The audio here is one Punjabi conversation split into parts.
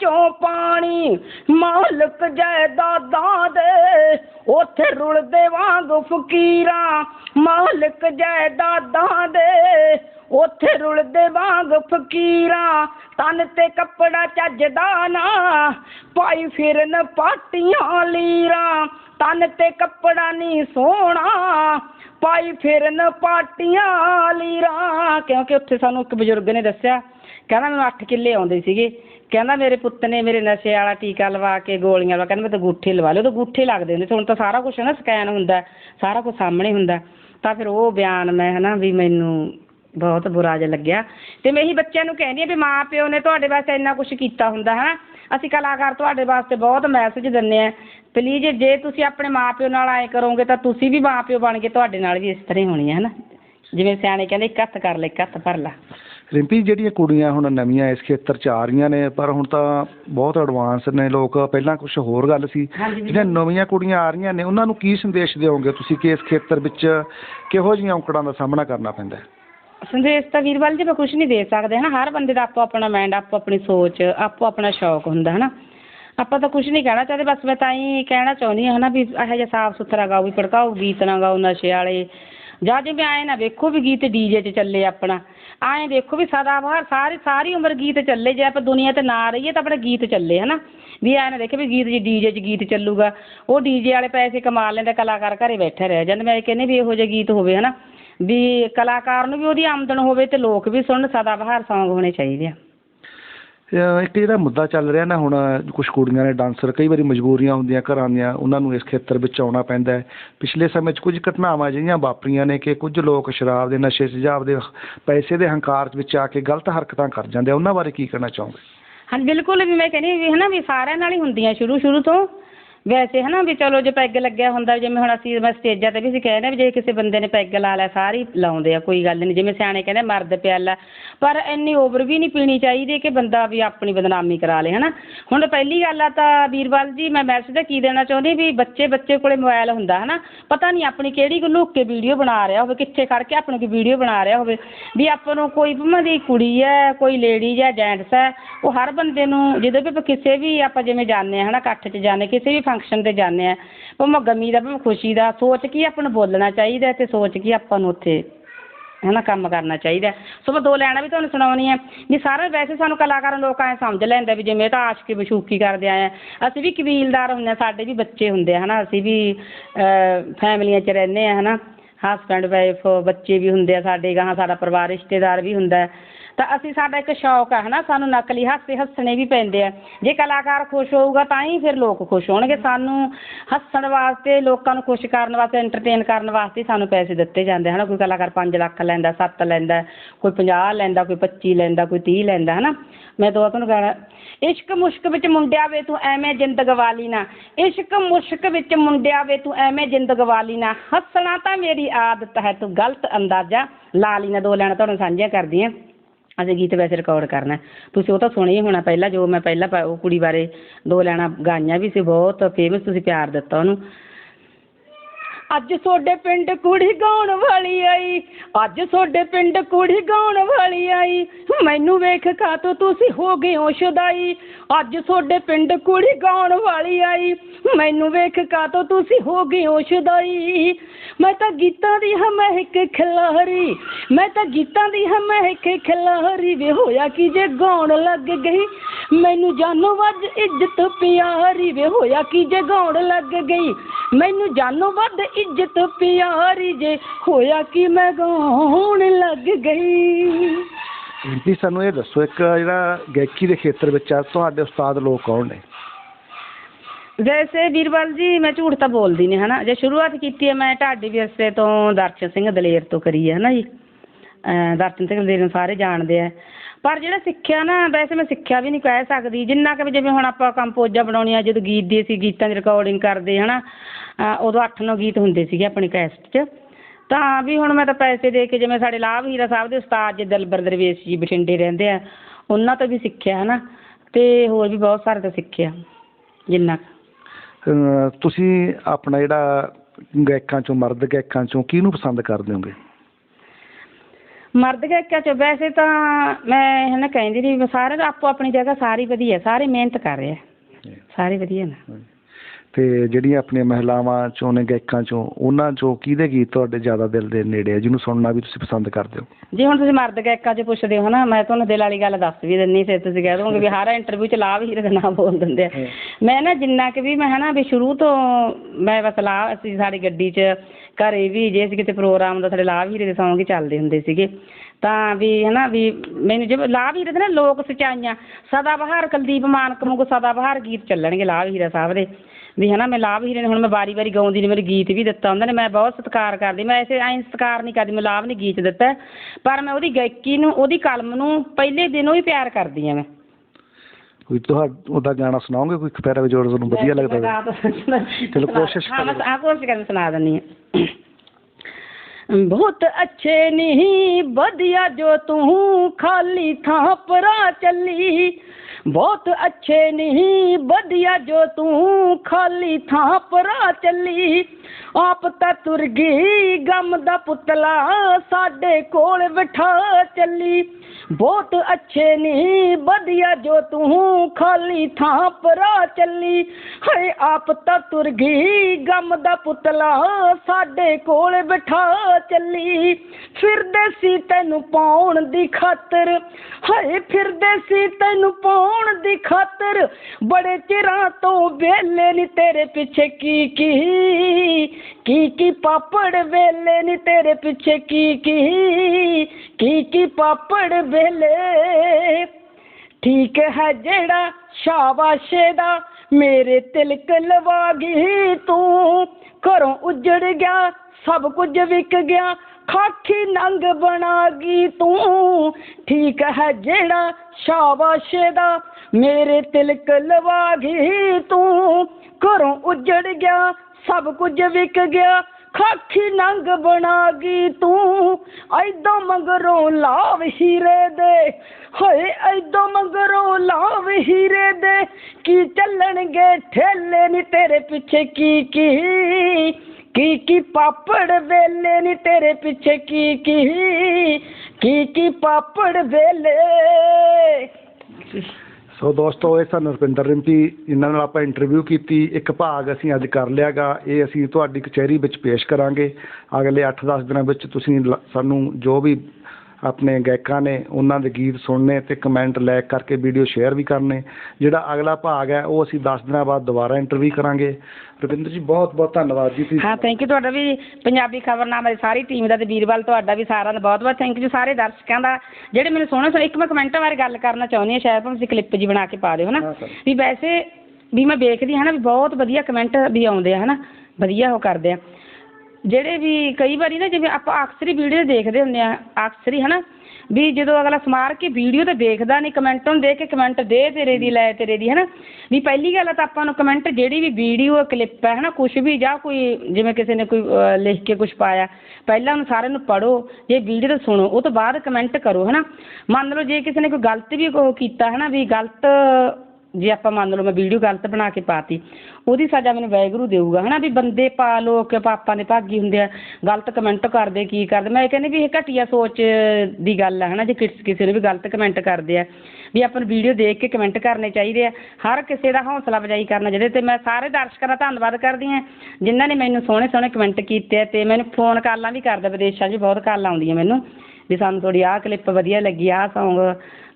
ਚੋਂ ਪਾਣੀ, ਮਾਲਕ ਜਾਇਦਾਦਾਂ ਦੇ ਉੱਥੇ ਰੁਲਦੇ ਵਾਂਗ ਫਕੀਰਾਂ, ਮਾਲਕ ਜਾਇਦਾਦਾਂ ਦੇ ਉੱਥੇ ਰੁਲਦੇ ਵਾਂਗ ਫਕੀਰਾਂ, ਤਨ ਤੇ ਕੱਪੜਾ ਚੱਜਦਾ ਨਾ ਪਾਈ ਫਿਰਨ ਪਾਟੀਆਂ ਲੀਰਾਂ, ਤਨ ਤੇ ਕੱਪੜਾ ਨਹੀਂ ਸੋਹਣਾ ਪਾਈ ਫਿਰਨ ਪਾਟੀਆਂ ਲੀਰਾਂ। ਕਿਉਂਕਿ ਉੱਥੇ ਸਾਨੂੰ ਇੱਕ ਬਜ਼ੁਰਗ ਨੇ ਦੱਸਿਆ ਕਹਿੰਦਾ ਮੈਨੂੰ ਅੱਠ ਕਿੱਲੇ ਆਉਂਦੇ ਸੀਗੇ। ਕਹਿੰਦਾ ਮੇਰੇ ਪੁੱਤ ਨੇ ਮੇਰੇ ਨਸ਼ੇ ਵਾਲਾ ਟੀਕਾ ਲਵਾ ਕੇ ਗੋਲੀਆਂ ਲਵਾ ਕਹਿੰਦਾ ਮੈਂ ਤਾਂ ਗੂਠੇ ਲਵਾ ਲਏ, ਉਹ ਤਾਂ ਲੱਗਦੇ ਹੁੰਦੇ ਸੀ। ਹੁਣ ਤਾਂ ਸਾਰਾ ਕੁਝ ਨਾ, ਸਕੈਨ ਹੁੰਦਾ ਸਾਰਾ ਕੁਝ ਸਾਹਮਣੇ ਹੁੰਦਾ ਤਾਂ ਫਿਰ ਉਹ ਬਿਆਨ ਮੈਂ ਹੈ ਨਾ ਵੀ ਮੈਨੂੰ ਬਹੁਤ ਬੁਰਾ ਜਿਹਾ ਲੱਗਿਆ। ਤੇ ਮੈਂ ਇਹੀ ਬੱਚਿਆਂ ਨੂੰ ਕਹਿੰਦੀ ਹਾਂ ਵੀ ਮਾਂ ਪਿਓ ਨੇ ਤੁਹਾਡੇ ਵਾਸਤੇ ਇੰਨਾ ਕੁਛ ਕੀਤਾ ਹੁੰਦਾ ਹੈ ਨਾ। ਅਸੀਂ ਕਲਾਕਾਰ ਤੁਹਾਡੇ ਵਾਸਤੇ ਬਹੁਤ ਮੈਸੇਜ ਦਿੰਦੇ ਹਾਂ। ਪਲੀਜ਼ ਜੇ ਤੁਸੀਂ ਆਪਣੇ ਮਾਂ ਪਿਓ ਨਾਲ ਐ ਕਰੋਗੇ ਤਾਂ ਤੁਸੀਂ ਵੀ ਮਾਂ ਪਿਓ ਬਣ ਕੇ ਤੁਹਾਡੇ ਨਾਲ ਵੀ ਇਸ ਤਰ੍ਹਾਂ ਹੀ ਹੋਣੀ ਹੈ ਨਾ ਜਿਵੇਂ ਸਿਆਣੇ ਕਹਿੰਦੇ ਇੱਕ ਹੱਥ ਕਰ ਲੈ ਇੱਕ ਹੱਥ ਭਰ ਲਾ। ਰਿੰਪੀ ਜਿਹੜੀਆਂ ਕੁੜੀਆਂ ਹੁਣ ਨਵੀਆਂ ਇਸ ਖੇਤਰ 'ਚ ਆ ਰਹੀਆਂ ਨੇ ਪਰ ਹੁਣ ਤਾਂ ਬਹੁਤ ਐਡਵਾਂਸ ਨੇ ਲੋਕ ਪਹਿਲਾਂ ਕੁਝ ਹੋਰ ਗੱਲ ਸੀ। ਹਾਂਜੀ ਜਿਹੜੀਆਂ ਨਵੀਆਂ ਕੁੜੀਆਂ ਆ ਰਹੀਆਂ ਨੇ ਉਹਨਾਂ ਨੂੰ ਕੀ ਸੰਦੇਸ਼ ਦਿਓਗੇ ਤੁਸੀਂ ਕਿ ਇਸ ਖੇਤਰ ਵਿੱਚ ਕਿਹੋ ਜਿਹੀਆਂ ਔਕੜਾਂ ਦਾ ਸਾਹਮਣਾ ਕਰਨਾ ਪੈਂਦਾ ਹੈ? ਸੰਦੇਸ਼ ਤਾਂ ਵੀਰਵਾਲ ਜੀ ਮੈਂ ਕੁਝ ਨਹੀਂ ਦੇ ਸਕਦੇ ਹਨਾ? ਹਰ ਬੰਦੇ ਦਾ ਆਪੋ ਆਪਣਾ ਮਾਈਂਡ ਆਪੋ ਆਪਣੀ ਸੋਚ ਆਪੋ ਆਪਣਾ ਸ਼ੌਕ ਹੁੰਦਾ ਹਨਾ? ਆਪਾਂ ਤਾਂ ਕੁਝ ਨਹੀਂ ਕਹਿਣਾ ਚਾਹਦੇ ਬਸ ਮੈਂ ਤਾਂ ਹੀ ਕਹਿਣਾ ਚਾਹੁੰਦੀ ਹਾਂ ਹਨਾ? ਵੀ ਇਹੋ ਜਿਹਾ ਸਾਫ਼ ਸੁਥਰਾ ਗਾਓ ਵੀ ਭੜਕਾਊ ਗੀਤ ਨਾ ਗਾਓ ਨਸ਼ੇ ਵਾਲੇ ਜਾਂ ਜਿਵੇਂ ਐਂ ਨਾ ਵੇਖੋ ਵੀ ਗੀਤ ਡੀਜੇ 'ਚ ਚੱਲੇ ਆਪਣਾ। ਐਂ ਦੇਖੋ ਵੀ ਸਦਾ ਬਾਹਰ ਸਾਰੇ ਸਾਰੀ ਉਮਰ ਗੀਤ ਚੱਲੇ, ਜੇ ਆਪਾਂ ਦੁਨੀਆ ਤੇ ਨਾ ਰਹੀਏ ਤਾਂ ਆਪਣੇ ਗੀਤ ਚੱਲੇ ਹੈ ਨਾ ਵੀ ਐਂ ਨਾ ਦੇਖੇ ਵੀ ਗੀਤ ਜੀ ਡੀਜੇ 'ਚ ਗੀਤ ਚੱਲੂਗਾ, ਉਹ ਡੀਜੇ ਵਾਲੇ ਪੈਸੇ ਕਮਾ ਲੈਂਦੇ, ਕਲਾਕਾਰ ਘਰ ਬੈਠੇ ਰਹਿ ਜਾਂਦੇ। ਮੈਂ ਇਹ ਕਹਿੰਦੀ ਵੀ ਇਹੋ ਜਿਹੇ ਗੀਤ ਹੋਵੇ ਹੈ ਨਾ ਵੀ ਕਲਾਕਾਰ ਨੂੰ ਵੀ ਉਹਦੀ ਆਮਦਨ ਹੋਵੇ ਅਤੇ ਲੋਕ ਵੀ ਸੁਣਨ ਸਦਾ ਬਹਾਰ ਸੌਂਗ ਹੋਣੇ ਚਾਹੀਦੇ ਆ। ਇੱਕ ਜਿਹੜਾ ਮੁੱਦਾ ਚੱਲ ਰਿਹਾ ਨਾ ਹੁਣ, ਕੁਛ ਕੁੜੀਆਂ ਨੇ ਡਾਂਸਰ ਕਈ ਵਾਰੀ ਮਜਬੂਰੀਆਂ ਹੁੰਦੀਆਂ ਘਰਾਂ ਦੀਆਂ, ਉਹਨਾਂ ਨੂੰ ਇਸ ਖੇਤਰ ਵਿੱਚ ਆਉਣਾ ਪੈਂਦਾ ਪਿਛਲੇ ਸਮੇਂ 'ਚ ਕੁਝ ਘਟਨਾਵਾਂ ਅਜਿਹੀਆਂ ਵਾਪਰੀਆਂ ਨੇ ਕਿ ਕੁਝ ਲੋਕ ਸ਼ਰਾਬ ਦੇ ਨਸ਼ੇ ਸੁਝਾਵ ਦੇ ਪੈਸੇ ਦੇ ਹੰਕਾਰ ਵਿੱਚ ਆ ਕੇ ਗਲਤ ਹਰਕਤਾਂ ਕਰ ਜਾਂਦੇ ਆ। ਉਹਨਾਂ ਬਾਰੇ ਕੀ ਕਹਿਣਾ ਚਾਹੋਗੇ? ਹਾਂਜੀ, ਬਿਲਕੁਲ ਵੀ ਮੈਂ ਕਹਿੰਦੀ ਵੀ ਹਨਾ ਵੀ ਸਾਰਿਆਂ ਨਾਲ ਹੀ ਹੁੰਦੀਆਂ ਸ਼ੁਰੂ ਸ਼ੁਰੂ ਤੋਂ। ਵੈਸੇ ਹੈ ਨਾ ਵੀ ਚਲੋ ਜੇ ਪੈਗ ਲੱਗਿਆ ਹੁੰਦਾ ਜਿਵੇਂ ਹੁਣ ਅਸੀਂ ਮੈਂ ਸਟੇਜਾਂ ਤੇ ਵੀ ਅਸੀਂ ਕਹਿੰਦੇ ਵੀ ਜੇ ਕਿਸੇ ਬੰਦੇ ਨੇ ਪੈਗ ਲਾ ਲਿਆ, ਸਾਰੇ ਹੀ ਲਾਉਂਦੇ ਆ, ਕੋਈ ਗੱਲ ਨਹੀਂ ਜਿਵੇਂ ਸਿਆਣੇ ਕਹਿੰਦੇ ਮਰਦ ਪਿਆਲਾ। ਪਰ ਇੰਨੀ ਓਵਰ ਵੀ ਨਹੀਂ ਪੀਣੀ ਚਾਹੀਦੀ ਕਿ ਬੰਦਾ ਵੀ ਆਪਣੀ ਬਦਨਾਮੀ ਕਰਾ ਲੇ ਨਾ ਹੁਣ ਪਹਿਲੀ ਗੱਲ ਆ ਤਾਂ ਵੀਰਵਾਲ ਜੀ, ਮੈਂ ਮੈਸੇਜ ਦਾ ਕੀ ਦੇਣਾ ਚਾਹੁੰਦੀ ਵੀ ਬੱਚੇ ਬੱਚੇ ਕੋਲ ਮੋਬਾਈਲ ਹੁੰਦਾ, ਹਨਾ। ਪਤਾ ਨਹੀਂ ਆਪਣੀ ਕਿਹੜੀ ਕੋ ਲੁੱਕ ਕੇ ਵੀਡੀਓ ਬਣਾ ਰਿਹਾ ਹੋਵੇ, ਕਿੱਥੇ ਖੜ ਕੇ ਆਪਣੀ ਕੋਈ ਵੀਡੀਓ ਬਣਾ ਰਿਹਾ ਹੋਵੇ। ਵੀ ਆਪਾਂ ਨੂੰ ਕੋਈ ਭਾਵੇਂ ਦੀ ਕੁੜੀ ਹੈ ਕੋਈ ਲੇਡੀਜ਼ ਹੈ ਜੈਂਟਸ ਹੈ ਉਹ ਹਰ ਬੰਦੇ ਨੂੰ, ਜਦੋਂ ਵੀ ਆਪਾਂ ਕਿਸੇ ਵੀ ਆਪਾਂ ਜਿਵੇਂ ਜਾਂਦੇ ਹਾਂ ਹਨਾ, ਇਕੱਠ 'ਚ ਜਾਂਦੇ ਕਿਸੇ ਵੀ ਫੰਕਸ਼ਨ ਤੇ ਜਾਂਦੇ ਆ। ਭਾਵੇਂ ਗਮੀ ਦਾ, ਭਾਵੇਂ ਖੁਸ਼ੀ ਦਾ, ਸੋਚ ਕੀ ਆਪਾਂ ਨੂੰ ਬੋਲਣਾ ਚਾਹੀਦਾ ਤੇ ਸੋਚ ਕੇ ਆਪਾਂ ਨੂੰ ਉੱਥੇ ਹਨਾ ਕੰਮ ਕਰਨਾ ਚਾਹੀਦਾ। ਸੋ ਮੈਂ ਦੋ ਲੈਣਾ ਵੀ ਤੁਹਾਨੂੰ ਸੁਣਾਉਣੀ ਹੈ ਵੀ ਸਾਰੇ ਵੈਸੇ ਸਾਨੂੰ ਕਲਾਕਾਰ ਲੋਕ ਐ ਸਮਝ ਲੈਂਦੇ ਵੀ ਜਿਵੇਂ ਇਹ ਤਾਂ ਆਸ਼ਕੀ ਬਸ਼ੂਕੀ ਕਰਦੇ ਆਏ ਆ। ਅਸੀਂ ਵੀ ਕਬੀਲਦਾਰ ਹੁੰਦੇ ਹਾਂ ਸਾਡੇ ਵੀ ਬੱਚੇ ਹੁੰਦੇ ਆ ਹਨਾ। ਅਸੀਂ ਵੀ ਫੈਮਲੀਆਂ 'ਚ ਰਹਿੰਦੇ ਆ ਹਨਾ। ਹਸਬੈਂਡ ਵਾਈਫ ਬੱਚੇ ਵੀ ਹੁੰਦੇ ਆ ਸਾਡੇ ਗਾਹਾਂ, ਸਾਡਾ ਪਰਿਵਾਰ, ਰਿਸ਼ਤੇਦਾਰ ਵੀ ਹੁੰਦਾ। ਤਾਂ ਅਸੀਂ ਸਾਡਾ ਇੱਕ ਸ਼ੌਕ ਆ ਹੈ ਨਾ ਸਾਨੂੰ ਨਕਲੀ ਹਾਸੇ ਹੱਸਣੇ ਵੀ ਪੈਂਦੇ ਆ। ਜੇ ਕਲਾਕਾਰ ਖੁਸ਼ ਹੋਊਗਾ, ਤਾਂ ਹੀ ਫਿਰ ਲੋਕ ਖੁਸ਼ ਹੋਣਗੇ। ਸਾਨੂੰ ਹੱਸਣ ਵਾਸਤੇ, ਲੋਕਾਂ ਨੂੰ ਖੁਸ਼ ਕਰਨ ਵਾਸਤੇ ਐਂਟਰਟੇਨ ਕਰਨ ਵਾਸਤੇ ਸਾਨੂੰ ਪੈਸੇ ਦਿੱਤੇ ਜਾਂਦੇ ਹੈ ਨਾ ਕੋਈ ਕਲਾਕਾਰ ਪੰਜ ਲੱਖ ਲੈਂਦਾ, ਸੱਤ ਲੈਂਦਾ, ਕੋਈ 50 ਲੈਂਦਾ, ਕੋਈ 25 ਲੈਂਦਾ, ਕੋਈ ਤੀਹ ਲੈਂਦਾ ਹੈ ਨਾ ਮੈਂ ਤਾਂ ਤੁਹਾਨੂੰ ਕਹਿਣਾ। ਇਸ਼ਕ ਮੁਸ਼ਕ ਵਿੱਚ ਮੁੰਡਿਆ ਵੇ ਤੂੰ ਐਵੇਂ ਜਿੰਦ ਗਵਾਲੀ ਨਾ। ਇਸ਼ਕ ਮੁਸ਼ਕ ਵਿੱਚ ਮੁੰਡਿਆ ਵੇ ਤੂੰ ਐਵੇਂ ਜਿੰਦ ਗਵਾਲੀ ਨਾ। ਹੱਸਣਾ ਤਾਂ ਮੇਰੀ ਆਦਤ ਹੈ, ਤੂੰ ਗਲਤ ਅੰਦਾਜ਼ਾ ਲਾ ਲਈ ਨਾ। ਦੋ ਲੈਣਾ ਤੁਹਾਨੂੰ ਸਾਂਝੀਆਂ ਕਰਦੀ ਹਾਂ ਅਸੀਂ ਗੀਤ ਵੈਸੇ ਰਿਕਾਰਡ ਕਰਨਾ ਤੁਸੀਂ ਉਹ ਤਾਂ ਸੁਣਿਆ ਹੀ ਹੋਣਾ ਪਹਿਲਾਂ, ਜੋ ਮੈਂ ਪਹਿਲਾਂ ਉਹ ਕੁੜੀ ਬਾਰੇ ਦੋ ਲੈਣਾ ਗਾਈਆਂ ਵੀ ਸੀ, ਬਹੁਤ ਫੇਮਸ ਤੁਸੀਂ ਪਿਆਰ ਦਿੱਤਾ ਉਹਨੂੰ। ਅੱਜ ਤੁਹਾਡੇ ਪਿੰਡ ਕੁੜੀ ਗਾਉਣ ਵਾਲੀ ਆਈ। ਅੱਜ ਤੁਹਾਡੇ ਪਿੰਡ ਕੁੜੀ ਗਾਉਣ ਵਾਲੀ ਆਈ। ਮੈਨੂੰ ਵੇਖ ਕਾਤੋਂ ਤੁਸੀਂ ਹੋ ਗਏ ਹੋ ਸ਼ੁਦਾਈ। ਅੱਜ ਤੁਹਾਡੇ ਪਿੰਡ ਕੁੜੀ ਗਾਉਣ ਵਾਲੀ ਆਈ। ਮੈਨੂੰ ਵੇਖ ਕਾਤੋਂ ਤੁਸੀਂ ਹੋ ਗਏ ਹੋ ਸ਼ੁਦਾਈ। ਮੈਂ ਤਾਂ ਗੀਤਾਂ ਦੀ ਹਮਹਿਕ ਖਿਲਾਰੀ। ਮੈਂ ਤਾਂ ਗੀਤਾਂ ਦੀ ਹਮਹਿਕ ਖਿਲਾਰੀ। ਵੇ ਹੋਇਆ ਕਿ ਜੇ ਗਾਉਣ ਲੱਗ ਗਈ, ਮੈਨੂੰ ਜਾਨੋ ਵੱਧ ਇੱਜ਼ਤ ਪਿਆਰੀ। ਵੇ ਹੋਇਆ ਕਿ ਜੇ ਗਾਉਣ ਲੱਗ ਗਈ, ਮੈਨੂੰ ਜਾਨੋ ਵੱਧ ਇੱਜ਼ਤ ਪਿਆਰੀ ਜੇ ਹੋਇਆ ਕਿ ਮੈਂ ਗਾਉਣ ਲੱਗ ਗਈ। ਰਿੰਪੀ ਸਾਨੂੰ ਇਹ ਦੱਸੋ ਇੱਕ ਜਿਹੜਾ ਗਾਇਕੀ ਦੇ ਖੇਤਰ ਵਿੱਚ ਆ ਤੁਹਾਡੇ ਉਸਤਾਦ ਲੋਕ ਕੌਣ ਨੇ? ਵੈਸੇ ਵੀਰਵਾਲ ਜੀ ਮੈਂ ਝੂਠ ਤਾਂ ਬੋਲਦੀ ਨਹੀਂ ਹਨਾ? ਜੇ ਸ਼ੁਰੂਆਤ ਕੀਤੀ ਹੈ ਮੈਂ ਢਾਡੀ ਵਿਰਸੇ ਤੋਂ ਦਰਸ਼ਨ ਸਿੰਘ ਦਲੇਰ ਤੋਂ ਕਰੀ ਹੈ ਹਨਾ ਜੀ? ਦਰਸ਼ਨ ਸਿੰਘ ਦਲੇਰ ਨੂੰ ਸਾਰੇ ਜਾਣਦੇ ਆ। ਪਰ ਜਿਹੜਾ ਸਿੱਖਿਆ ਨਾ ਵੈਸੇ ਮੈਂ ਸਿੱਖਿਆ ਵੀ ਨਹੀਂ ਕਹਿ ਸਕਦੀ। ਜਿੰਨਾ ਕਿ ਜਿਵੇਂ ਹੁਣ ਆਪਾਂ ਕੰਪੋਜ਼ਾਂ ਬਣਾਉਣੀਆਂ ਜਦੋਂ ਗੀਤ ਦੀ ਅਸੀਂ ਗੀਤਾਂ ਦੀ ਰਿਕਾਰਡਿੰਗ ਕਰਦੇ ਹਨਾ? ਉਦੋਂ 8-9 ਗੀਤ ਹੁੰਦੇ ਸੀਗੇ ਆਪਣੀ ਕੈਸਟ 'ਚ। ਤਾਂ ਵੀ ਹੁਣ ਮੈਂ ਤਾਂ ਪੈਸੇ ਦੇ ਕੇ ਜਿਵੇਂ ਸਾਡੇ ਲਾਭ ਹੀਰਾ ਸਾਹਿਬ ਦੇ ਉਸਤਾਦ ਜੀ ਦਿਲਬਰ ਦਰਵੇਸ਼ ਜੀ ਬਠਿੰਡੇ ਰਹਿੰਦੇ ਆ ਉਹਨਾਂ ਤੋਂ ਵੀ ਸਿੱਖਿਆ ਹਨਾ ਤੇ ਹੋਰ ਵੀ ਬਹੁਤ ਸਾਰੇ ਤੋਂ ਸਿੱਖਿਆ ਜਿੰਨਾ ਕੁ। ਤੁਸੀਂ ਆਪਣਾ ਜਿਹੜਾ ਗਾਇਕਾਂ ਚੋਂ ਮਰਦ ਗਾਇਕਾਂ ਚੋਂ ਕਿਹਨੂੰ ਪਸੰਦ ਕਰਦੇ ਹੋਗੇ? ਮਰਦ ਗਾਇਕਾਂ ਚ ਵੈਸੇ ਤਾਂ ਮੈਂ ਹਨਾ ਕਹਿੰਦੀ ਨਹੀਂ ਸਾਰੇ ਆਪੋ ਆਪਣੀ ਜਗ੍ਹਾ ਸਾਰੀ ਵਧੀਆ ਸਾਰੇ ਮਿਹਨਤ ਕਰ ਰਹੇ ਆ। ਸਾਰੇ ਵਧੀਆ ਨੇ। ਤੇ ਜਿਹੜੀਆਂ ਆਪਣੀਆਂ ਮਹਿਲਾਵਾਂ ਚੋਂ ਨੇ ਗਾਇਕਾਂ ਚੋਂ ਉਹਨਾਂ ਚੋਂ ਕਿਹਦੇ ਗੀਤ ਤੁਹਾਡੇ ਜ਼ਿਆਦਾ ਦਿਲ ਦੇ ਨੇੜੇ ਆ ਜਿਹਨੂੰ ਸੁਣਨਾ ਵੀ ਤੁਸੀਂ ਪਸੰਦ ਕਰਦੇ ਹੋ? ਜੇ ਹੁਣ ਤੁਸੀਂ ਮਰਦ ਗਾਇਕਾਂ ਚ ਪੁੱਛਦੇ ਹੋ ਨਾ ਮੈਂ ਤੁਹਾਨੂੰ ਦਿਲ ਵਾਲੀ ਗੱਲ ਦੱਸ ਵੀ ਦਿੰਨੀ ਫਿਰ ਤੁਸੀਂ ਕਹਿ ਦੋਗੇ ਵੀ ਹਰ ਇੰਟਰਵਿਊ ਚ ਲਾਭ ਹੀਰੇ ਦਾ ਨਾਮ ਬੋਲ ਦਿੰਦੇ ਆ। ਮੈਂ ਨਾ ਜਿੰਨਾ ਕਿ ਵੀ ਮੈਂ ਹਨਾ ਵੀ ਸ਼ੁਰੂ ਤੋਂ ਮੈਂ ਬਸ ਲਾਭ ਅਸੀਂ ਸਾਡੀ ਗੱਡੀ 'ਚ ਘਰੇ ਵੀ ਜੇ ਅਸੀਂ ਕਿਤੇ ਪ੍ਰੋਗਰਾਮ ਦਾ ਸਾਡੇ ਲਾਭ ਹੀਰੇ ਦੇ ਸੌਂਗ ਹੀ ਚੱਲਦੇ ਹੁੰਦੇ ਸੀਗੇ। ਤਾਂ ਵੀ ਹਨਾ ਵੀ ਮੈਨੂੰ ਜੇ ਲਾਭ ਹੀਰੇ ਦੇ ਨਾ ਲੋਕ ਸਚਾਈਆਂ ਸਦਾ ਬਹਾਰ ਕੁਲਦੀਪ ਮਾਨਕ ਵਾਂਗੂ ਸਦਾ ਬਹਾਰ ਗੀਤ ਚੱਲਣਗੇ ਲਾਭ ਹੀਰਾ ਸਾਹਿਬ ਦੇ। ਵੀ ਹਨਾ ਮੈਂ ਲਾਭ ਹੀਰੇ ਨੇ ਹੁਣ ਮੈਂ ਵਾਰੀ ਵਾਰੀ ਗਾਉਂਦੀ ਨੇ ਮੇਰੇ ਗੀਤ ਵੀ ਦਿੱਤਾ ਉਹਨਾਂ ਨੇ ਮੈਂ ਬਹੁਤ ਸਤਿਕਾਰ ਕਰਦੀ ਮੈਂ ਐਸੇ ਐਂ ਸਤਿਕਾਰ ਨਹੀਂ ਕਰਦੀ ਮੈਂ ਲਾਭ ਨੇ ਗੀਤ ਦਿੱਤਾ ਪਰ ਮੈਂ ਉਹਦੀ ਗਾਇਕੀ ਨੂੰ ਉਹਦੀ ਕਲਮ ਨੂੰ ਪਹਿਲੇ ਦਿਨੋਂ ਹੀ ਪਿਆਰ ਕਰਦੀ ਆ ਮੈਂ ਕੋਈ ਤੁਹਾਡਾ ਉਹਦਾ ਗਾਣਾ ਸੁਣਾਓਗੇ ਕੋਈ ਪੈਰਾ ਵਿੱਚ ਜੋੜ ਤੁਹਾਨੂੰ ਵਧੀਆ ਲੱਗਦਾ ਹੋਵੇ? ਚਲੋ ਕੋਸ਼ਿਸ਼ ਹਾਂ ਕਰੋ। ਆ ਕੋਸ਼ਿਸ਼ ਕਰਕੇ ਸੁਣਾ ਦਿੰਨੀ ਆ ਬਹੁਤ ਅੱਛੇ ਨਹੀਂ ਵਧੀਆ ਜੋ ਤੂੰ ਖਾਲੀ ਥਾਂ ਪਰਾ ਚੱਲੀ ਬਹੁਤ ਅੱਛੇ ਨਹੀਂ ਵਧੀਆ ਜੋ ਤੂੰ ਖਾਲੀ ਥਾਂ ਪਰਾ ਚੱਲੀ। ਆਪ ਤਾਂ ਤੁਰ ਗਈ ਗਮ ਦਾ ਪੁਤਲਾ ਸਾਡੇ ਕੋਲ ਬਿਠਾ ਚੱਲੀ। ਬਹੁਤ ਅੱਛੇ ਨਹੀਂ ਵਧੀਆ ਜੋ ਤੂੰ ਖਾਲੀ ਥਾਂ ਪਰਾ ਚੱਲੀ। ਹਏ, ਆਪ ਤਾਂ ਤੁਰ ਗਈ ਗਮ ਦਾ ਪੁਤਲਾ ਸਾਡੇ ਕੋਲ ਬਿਠਾ ਚੱਲੀ। ਫਿਰਦੇ ਸੀ ਤੈਨੂੰ ਪਾਉਣ ਦੀ ਖਾਤਰ, ਹਏ, ਫਿਰਦੇ ਸੀ ਤੈਨੂੰ ਪਾਉਣ ਦੀ ਖਾਤਰ ਬੜੇ ਚਿਰਾਂ ਤੋਂ ਵੇਲੇ ਨੀ ਤੇਰੇ ਪਿੱਛੇ ਕੀ ਕੀ ਕੀ ਕੀ ਪਾਪੜ ਵੇਲੇ ਨੀ ਤੇਰੇ ਪਿੱਛੇ ਕੀ ਕੀ ਕੀ ਕੀ ਪਾਪੜ ਵੇਲੇ। ਠੀਕ ਹੈ ਜਿਹੜਾ ਸ਼ਾਬਾਸ਼ੇ ਦਾ ਮੇਰੇ ਤਿਲਕ ਲਵਾ ਗਈ ਤੂੰ, ਘਰੋਂ ਉੱਜੜ ਗਿਆ, ਸਭ ਕੁਝ ਵਿਕ ਗਿਆ ਖਾਕੀ ਨੰਗ ਬਣਾ ਗਈ ਤੂੰ। ਠੀਕ ਹੈ ਜਿਹੜਾ ਸ਼ਾਬਾਸ਼ੇ ਦਾ, ਮੇਰੇ ਤਿਲਕ ਲਵਾ ਗਈ ਤੂੰ। ਘਰੋਂ ਉਜੜ ਗਿਆ, ਸਭ ਕੁਝ ਵਿਕ ਗਿਆ। ਖਾਕੀ ਨੰਗ ਬਣਾ ਗਈ ਤੂੰ। ਐਦੋਂ ਮਗਰੋਂ ਲਾਵ ਹੀਰੇ ਦੇ। ਹੋਏ, ਐਦੋਂ ਮਗਰੋਂ ਲਾਵ ਹੀਰੇ ਦੇ। ਕੀ ਚੱਲਣਗੇ, ਠੇਲੇ ਨੀ ਤੇਰੇ ਪਿੱਛੇ ਕੀ ਕੀ ਕੀ ਕੀ ਪਾਪੜ ਵੇਲੇ ਨੀ ਤੇਰੇ ਪਿੱਛੇ ਕੀ ਕੀ? ਕੀ ਕੀ ਪਾਪੜ ਵੇਲੇ? ਸੋ ਦੋਸਤੋ, ਇਹ ਸਾਨੂੰ ਰੁਪਿੰਦਰ ਰਿੰਪੀ। ਇਹਨਾਂ ਨਾਲ ਆਪਾਂ ਇੰਟਰਵਿਊ ਕੀਤੀ। ਇੱਕ ਭਾਗ ਅਸੀਂ ਅੱਜ ਕਰ ਲਿਆਗਾ ਇਹ ਅਸੀਂ ਤੁਹਾਡੀ ਕਚਹਿਰੀ ਵਿੱਚ ਪੇਸ਼ ਕਰਾਂਗੇ। ਅਗਲੇ 8-10 ਦਿਨਾਂ ਵਿੱਚ ਤੁਸੀਂ ਸਾਨੂੰ ਜੋ ਵੀ ਆਪਣੇ ਗਾਇਕਾਂ ਨੇ ਉਹਨਾਂ ਦੇ ਗੀਤ ਸੁਣਨੇ ਤੇ ਕਮੈਂਟ ਲਾਇਕ ਕਰਕੇ ਵੀਡੀਓ ਸ਼ੇਅਰ ਵੀ ਕਰਨੇ। ਜਿਹੜਾ ਅਗਲਾ ਭਾਗ ਹੈ ਉਹ ਅਸੀਂ 10 ਦਿਨਾਂ ਬਾਅਦ ਦੁਬਾਰਾ ਇੰਟਰਵਿਊ ਕਰਾਂਗੇ। ਰੁਪਿੰਦਰ ਜੀ ਬਹੁਤ ਬਹੁਤ ਧੰਨਵਾਦ ਜੀ ਤੁਸੀਂ ਹਾਂ ਥੈਂਕ ਯੂ ਤੁਹਾਡਾ ਵੀ ਪੰਜਾਬੀ ਖਬਰਨਾਮਾ ਦੀ ਸਾਰੀ ਟੀਮ ਦਾ ਤੇ ਵੀਰਵਾਲ ਤੁਹਾਡਾ ਵੀ ਸਾਰਿਆਂ ਦਾ ਬਹੁਤ ਬਹੁਤ ਥੈਂਕ ਯੂ ਸਾਰੇ ਦਰਸ਼ਕਾਂ ਦਾ। ਜਿਹੜੇ ਮੈਨੂੰ ਸੋਹਣੇ ਸੋਹਣੇ ਇੱਕ ਮੈਂ ਕਮੈਂਟਾਂ ਬਾਰੇ ਗੱਲ ਕਰਨਾ ਚਾਹੁੰਦੀ ਹਾਂ ਸ਼ਾਇਦ ਤੁਸੀਂ ਕਲਿੱਪ ਜੀ ਬਣਾ ਕੇ ਪਾ ਦਿਓ ਹਨਾ। ਵੀ ਵੈਸੇ ਵੀ ਮੈਂ ਵੇਖਦੀ ਹਾਂ ਨਾ ਵੀ ਬਹੁਤ ਵਧੀਆ ਕਮੈਂਟ ਵੀ ਆਉਂਦੇ ਆ ਹਨਾ? ਵਧੀਆ ਉਹ ਕਰਦੇ ਆ। ਜਿਹੜੇ ਵੀ ਕਈ ਵਾਰੀ ਨਾ ਜਿਵੇਂ ਆਪਾਂ ਅਕਸਰ ਹੀ ਵੀਡੀਓ ਦੇਖਦੇ ਹੁੰਦੇ ਹਾਂ, ਅਕਸਰ ਹੀ ਹੈ ਨਾ ਵੀ ਜਦੋਂ ਅਗਲਾ ਸਮਾਰ ਕੇ ਵੀਡੀਓ ਤਾਂ ਦੇਖਦਾ ਨਹੀਂ ਕਮੈਂਟ ਨੂੰ ਦੇਖ ਕੇ ਕਮੈਂਟ ਦੇ ਤੇਰੇ ਦੀ, ਲੈ ਤੇਰੇ ਦੀ ਹੈ ਨਾ ਵੀ ਪਹਿਲੀ ਗੱਲ ਤਾਂ ਆਪਾਂ ਨੂੰ ਕਮੈਂਟ ਜਿਹੜੀ ਵੀ ਵੀਡੀਓ ਕਲਿੱਪ ਹੈ ਹੈ ਨਾ ਕੁਛ ਵੀ ਜਾਂ ਕੋਈ ਜਿਵੇਂ ਕਿਸੇ ਨੇ ਕੋਈ ਲਿਖ ਕੇ ਕੁਛ ਪਾਇਆ, ਪਹਿਲਾਂ ਉਹਨੂੰ ਸਾਰਿਆਂ ਨੂੰ ਪੜ੍ਹੋ, ਜੇ ਵੀਡੀਓ ਤੇ ਸੁਣੋ, ਉਹ ਤੋਂ ਬਾਅਦ ਕਮੈਂਟ ਕਰੋ ਹੈ ਨਾ ਮੰਨ ਲਓ ਜੇ ਕਿਸੇ ਨੇ ਕੋਈ ਗਲਤ ਵੀ ਉਹ ਕੀਤਾ ਨਾ ਵੀ ਗਲਤ ਜੇ ਆਪਾਂ ਮੰਨ ਲਓ ਮੈਂ ਵੀਡੀਓ ਗਲਤ ਬਣਾ ਕੇ ਪਾਤੀ, ਉਹਦੀ ਸਜ਼ਾ ਮੈਨੂੰ ਵਾਹਿਗੁਰੂ ਦੇਊਗਾ, ਹਨਾ ਵੀ ਬੰਦੇ ਪਾ ਲੋਕ ਪਾਪਾਂ ਦੇ ਭਾਗੀ ਹੁੰਦੇ ਆ, ਗਲਤ ਕਮੈਂਟ ਕਰਦੇ, ਕੀ ਕਰਦੇ, ਮੈਂ ਇਹ ਕਹਿੰਦੀ ਵੀ ਇਹ ਘਟੀਆ ਸੋਚ ਦੀ ਗੱਲ ਆ, ਹਨਾ, ਜੇ ਕਿਸ ਕਿਸੇ ਨੂੰ ਵੀ ਗਲਤ ਕਮੈਂਟ ਕਰਦੇ ਆ, ਵੀ ਆਪਾਂ ਨੂੰ ਵੀਡੀਓ ਦੇਖ ਕੇ ਕਮੈਂਟ ਕਰਨੇ ਚਾਹੀਦੇ ਆ, ਹਰ ਕਿਸੇ ਦਾ ਹੌਸਲਾ ਅਫਜ਼ਾਈ ਕਰਨਾ ਜਿਹਦੇ ਤੇ ਮੈਂ ਸਾਰੇ ਦਰਸ਼ਕਾਂ ਦਾ ਧੰਨਵਾਦ ਕਰਦੀ ਹਾਂ, ਜਿਨ੍ਹਾਂ ਨੇ ਮੈਨੂੰ ਸੋਹਣੇ ਸੋਹਣੇ ਕਮੈਂਟ ਕੀਤੇ ਤੇ ਮੈਨੂੰ ਫੋਨ ਕਾਲਾਂ ਵੀ ਕਰਦੇ, ਵਿਦੇਸ਼ਾਂ 'ਚ ਬਹੁਤ ਕਾਲਾਂ ਆਉਂਦੀਆਂ ਮੈਨੂੰ, ਵੀ ਸਾਨੂੰ ਤੁਹਾਡੀ ਆਹ ਕਲਿੱਪ ਵਧੀਆ ਲੱਗੀ, ਆਹ ਸੌਂਗ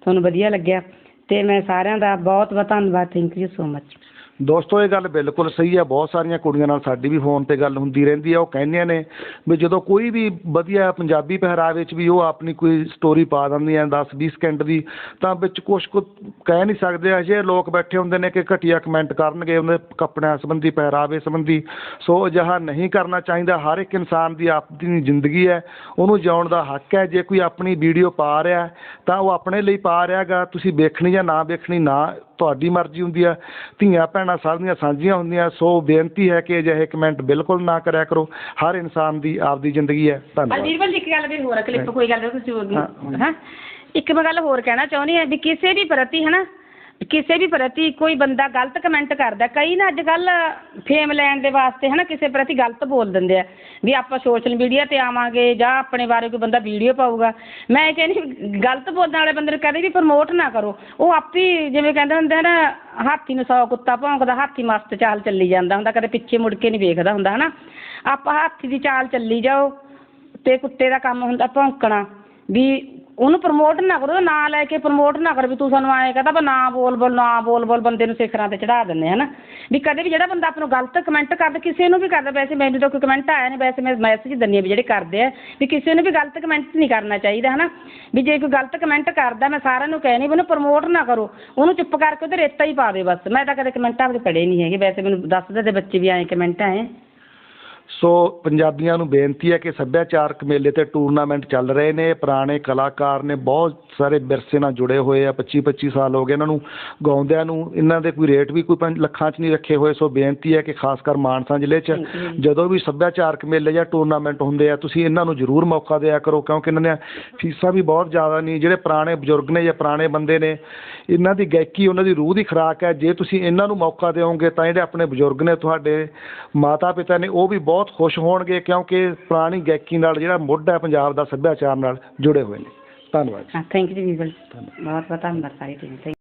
ਤੁਹਾਨੂੰ ਵਧੀਆ ਲੱਗਿਆ। ਅਤੇ ਮੈਂ ਸਾਰਿਆਂ ਦਾ ਬਹੁਤ ਬਹੁਤ ਧੰਨਵਾਦ ਥੈਂਕ ਯੂ ਸੋ ਮਚ ਦੋਸਤੋ, ਇਹ ਗੱਲ ਬਿਲਕੁਲ ਸਹੀ ਹੈ। ਬਹੁਤ ਸਾਰੀਆਂ ਕੁੜੀਆਂ ਨਾਲ ਸਾਡੀ ਵੀ ਫੋਨ ਤੇ ਗੱਲ ਹੁੰਦੀ ਰਹਿੰਦੀ ਆ ਉਹ ਕਹਿੰਦੀਆਂ ਨੇ ਵੀ ਜਦੋਂ ਕੋਈ ਵੀ ਵਧੀਆ ਪੰਜਾਬੀ ਪਹਿਰਾਵੇ 'ਚ ਵੀ ਉਹ ਆਪਣੀ ਕੋਈ ਸਟੋਰੀ ਪਾ ਦਿੰਦੀਆਂ 10 20 ਸਕਿੰਟ ਦੀ, ਤਾਂ ਵਿੱਚ ਕੁਛ ਕੁ ਕਹਿ ਨਹੀਂ ਸਕਦੇ। ਅਜੇ ਲੋਕ ਬੈਠੇ ਹੁੰਦੇ ਨੇ ਕਿ ਘਟੀਆ ਕਮੈਂਟ ਕਰਨਗੇ ਉਹਦੇ ਕੱਪੜਿਆਂ ਸੰਬੰਧੀ, ਪਹਿਰਾਵੇ ਸੰਬੰਧੀ। ਸੋ ਅਜਿਹਾ ਨਹੀਂ ਕਰਨਾ ਚਾਹੀਦਾ। ਹਰ ਇੱਕ ਇਨਸਾਨ ਦੀ ਆਪਣੀ ਜ਼ਿੰਦਗੀ ਹੈ। ਉਹਨੂੰ ਜਿਉਣ ਦਾ ਹੱਕ ਹੈ। ਜੇ ਕੋਈ ਆਪਣੀ ਵੀਡੀਓ ਪਾ ਰਿਹਾ ਤਾਂ ਉਹ ਆਪਣੇ ਲਈ ਪਾ ਰਿਹਾਗਾ ਤੁਸੀਂ ਵੇਖਣੀ ਜਾਂ ਨਾ ਵੇਖਣੀ ਨਾ ਤੁਹਾਡੀ ਮਰਜ਼ੀ ਹੁੰਦੀ ਆ। ਧੀਆਂ ਭੈਣਾਂ ਸਭ ਦੀਆਂ ਸਾਂਝੀਆਂ ਹੁੰਦੀਆਂ। ਸੋ ਬੇਨਤੀ ਹੈ ਕਿ ਅਜਿਹੇ ਕਮੈਂਟ ਬਿਲਕੁਲ ਨਾ ਕਰਿਆ ਕਰੋ। ਹਰ ਇਨਸਾਨ ਦੀ ਆਪਦੀ ਜ਼ਿੰਦਗੀ ਹੈ। ਧੰਨਵਾਦ। ਇੱਕ ਗੱਲ ਵੀ ਹੋਰ ਆ ਕਲਿੱਪ ਕੋਈ ਗੱਲ ਨਹੀਂ ਤੁਸੀਂ ਹਾਂ, ਹਾਂ। ਇੱਕ ਮੈਂ ਗੱਲ ਹੋਰ ਕਹਿਣਾ ਚਾਹੁੰਦੀ ਹਾਂ ਵੀ ਕਿਸੇ ਵੀ ਪ੍ਰਤੀ ਹਨਾ ਕਿਸੇ ਵੀ ਪ੍ਰਤੀ ਕੋਈ ਬੰਦਾ ਗਲਤ ਕਮੈਂਟ ਕਰਦਾ, ਕਈ ਨਾ ਅੱਜ ਕੱਲ੍ਹ ਫੇਮ ਲੈਣ ਦੇ ਵਾਸਤੇ ਹੈ ਨਾ ਕਿਸੇ ਪ੍ਰਤੀ ਗਲਤ ਬੋਲ ਦਿੰਦੇ ਆ, ਵੀ ਆਪਾਂ ਸੋਸ਼ਲ ਮੀਡੀਆ ਤੇ ਆਵਾਂਗੇ ਜਾਂ ਆਪਣੇ ਬਾਰੇ ਕੋਈ ਬੰਦਾ ਵੀਡੀਓ ਪਾਊਗਾ। ਮੈਂ ਇਹ ਕਹਿੰਦੀ ਗਲਤ ਬੋਲਣ ਵਾਲੇ ਬੰਦੇ ਨੂੰ ਕਦੇ ਵੀ ਪ੍ਰਮੋਟ ਨਾ ਕਰੋ, ਉਹ ਆਪੀ ਜਿਵੇਂ ਕਹਿੰਦੇ ਹੁੰਦੇ ਆ ਨਾ, ਹਾਥੀ ਨੂੰ ਸੌ ਕੁੱਤਾ ਭੌਂਕਦਾ, ਹਾਥੀ ਮਸਤ ਚਾਲ ਚੱਲੀ ਜਾਂਦਾ ਹੁੰਦਾ, ਕਦੇ ਪਿੱਛੇ ਮੁੜ ਕੇ ਨਹੀਂ ਵੇਖਦਾ ਹੁੰਦਾ ਹੈ ਨਾ ਆਪਾਂ ਹਾਥੀ ਦੀ ਚਾਲ ਚੱਲੀ ਜਾਓ ਅਤੇ ਕੁੱਤੇ ਦਾ ਕੰਮ ਹੁੰਦਾ ਭੌਂਕਣਾ, ਵੀ ਉਹਨੂੰ ਪ੍ਰਮੋਟ ਨਾ ਕਰੋ, ਉਹਦਾ ਨਾਂ ਲੈ ਕੇ ਪ੍ਰਮੋਟ ਨਾ ਕਰੋ ਵੀ ਤੂੰ ਸਾਨੂੰ ਆਏ ਕਹਦਾ ਬਾ ਨਾ ਬੋਲ ਬੋਲ, ਨਾ ਬੋਲ ਬੋਲ ਬੰਦੇ ਨੂੰ ਸਿਖਰਾਂ ਤੇ ਚੜਾ ਦਿੰਦੇ ਹਨਾ। ਵੀ ਕਦੇ ਵੀ ਜਿਹੜਾ ਬੰਦਾ ਆਪਾਂ ਨੂੰ ਗਲਤ ਕਮੈਂਟ ਕਰਦਾ, ਕਿਸੇ ਨੂੰ ਵੀ ਕਰਦਾ, ਵੈਸੇ ਮੈਨੂੰ ਤਾਂ ਕੋਈ ਕਮੈਂਟ ਆਇਆ ਨਹੀਂ ਵੈਸੇ ਮੈਂ ਮੈਸੇਜ ਦਿੰਦੀ ਹਾਂ ਵੀ ਜਿਹੜੇ ਕਰਦੇ ਆ, ਵੀ ਕਿਸੇ ਨੂੰ ਵੀ ਗਲਤ ਕਮੈਂਟ ਨਹੀਂ ਕਰਨਾ ਚਾਹੀਦਾ ਹਨਾ। ਵੀ ਜੇ ਕੋਈ ਗਲਤ ਕਮੈਂਟ ਕਰਦਾ, ਮੈਂ ਸਾਰਿਆਂ ਨੂੰ ਕਹਿਣੀ ਵੀ ਉਹਨੂੰ ਪ੍ਰਮੋਟ ਨਾ ਕਰੋ, ਉਹਨੂੰ ਚੁੱਪ ਕਰਕੇ ਉਹਦੇ ਰੇਤਾ ਹੀ ਪਾ ਦੇ ਬਸ। ਮੈਂ ਤਾਂ ਕਦੇ ਕਮੈਂਟਾਂ ਵਿੱਚ ਪੜ੍ਹੇ ਨਹੀਂ ਹੈਗੇ, ਵੈਸੇ ਮੈਨੂੰ ਦੱਸਦੇ ਤੇ ਬੱਚੇ ਵੀ ਆਏ ਕਮੈਂਟ ਆਏ। ਸੋ ਪੰਜਾਬੀਆਂ ਨੂੰ ਬੇਨਤੀ ਹੈ ਕਿ ਸੱਭਿਆਚਾਰਕ ਮੇਲੇ ਤੇ ਟੂਰਨਾਮੈਂਟ ਚੱਲ ਰਹੇ ਨੇ। ਪੁਰਾਣੇ ਕਲਾਕਾਰ ਨੇ ਬਹੁਤ ਸਾਰੇ ਵਿਰਸੇ ਨਾਲ ਜੁੜੇ ਹੋਏ ਆ। 25 25 ਸਾਲ ਹੋ ਗਏ ਇਹਨਾਂ ਨੂੰ ਗਾਉਂਦਿਆਂ ਨੂੰ। ਇਹਨਾਂ ਦੇ ਕੋਈ ਰੇਟ ਵੀ ਕੋਈ ਪੰਜ ਲੱਖਾਂ 'ਚ ਨਹੀਂ ਰੱਖੇ ਹੋਏ। ਸੋ ਬੇਨਤੀ ਹੈ ਕਿ ਖਾਸ ਕਰ ਮਾਨਸਾ ਜ਼ਿਲ੍ਹੇ 'ਚ. ਜਦੋਂ ਵੀ ਸੱਭਿਆਚਾਰਕ ਮੇਲੇ ਜਾਂ ਟੂਰਨਾਮੈਂਟ ਹੁੰਦੇ ਆ ਤੁਸੀਂ ਇਹਨਾਂ ਨੂੰ ਜ਼ਰੂਰ ਮੌਕਾ ਦਿਆ ਕਰੋ ਕਿਉਂਕਿ ਇਹਨਾਂ ਦੀਆਂ ਫੀਸਾਂ ਵੀ ਬਹੁਤ ਜ਼ਿਆਦਾ ਨਹੀਂ ਜਿਹੜੇ ਪੁਰਾਣੇ ਬਜ਼ੁਰਗ ਨੇ ਜਾਂ ਪੁਰਾਣੇ ਬੰਦੇ ਨੇ ਇਹਨਾਂ ਦੀ ਗਾਇਕੀ ਉਹਨਾਂ ਦੀ ਰੂਹ ਦੀ ਖੁਰਾਕ ਹੈ। ਜੇ ਤੁਸੀਂ ਇਹਨਾਂ ਨੂੰ ਮੌਕਾ ਦਿਓਗੇ ਤਾਂ ਜਿਹੜੇ ਆਪਣੇ ਬਜ਼ੁਰਗ ਨੇ ਤੁਹਾਡੇ ਮਾਤਾ ਪਿਤਾ ਨੇ ਉਹ ਵੀ ਬਹੁਤ ਖੁਸ਼ ਹੋਣਗੇ ਕਿਉਂਕਿ ਪੁਰਾਣੀ ਗਾਇਕੀ ਨਾਲ ਜਿਹੜਾ ਮੁੱਢ ਹੈ ਪੰਜਾਬ ਦਾ ਸੱਭਿਆਚਾਰ ਨਾਲ ਜੁੜੇ ਹੋਏ ਨੇ। ਧੰਨਵਾਦ ਜੀ। ਥੈਂਕ ਯੂ ਜੀ ਬਹੁਤ ਬਹੁਤ ਧੰਨਵਾਦ ਸਾਰੀ ਟੀਮ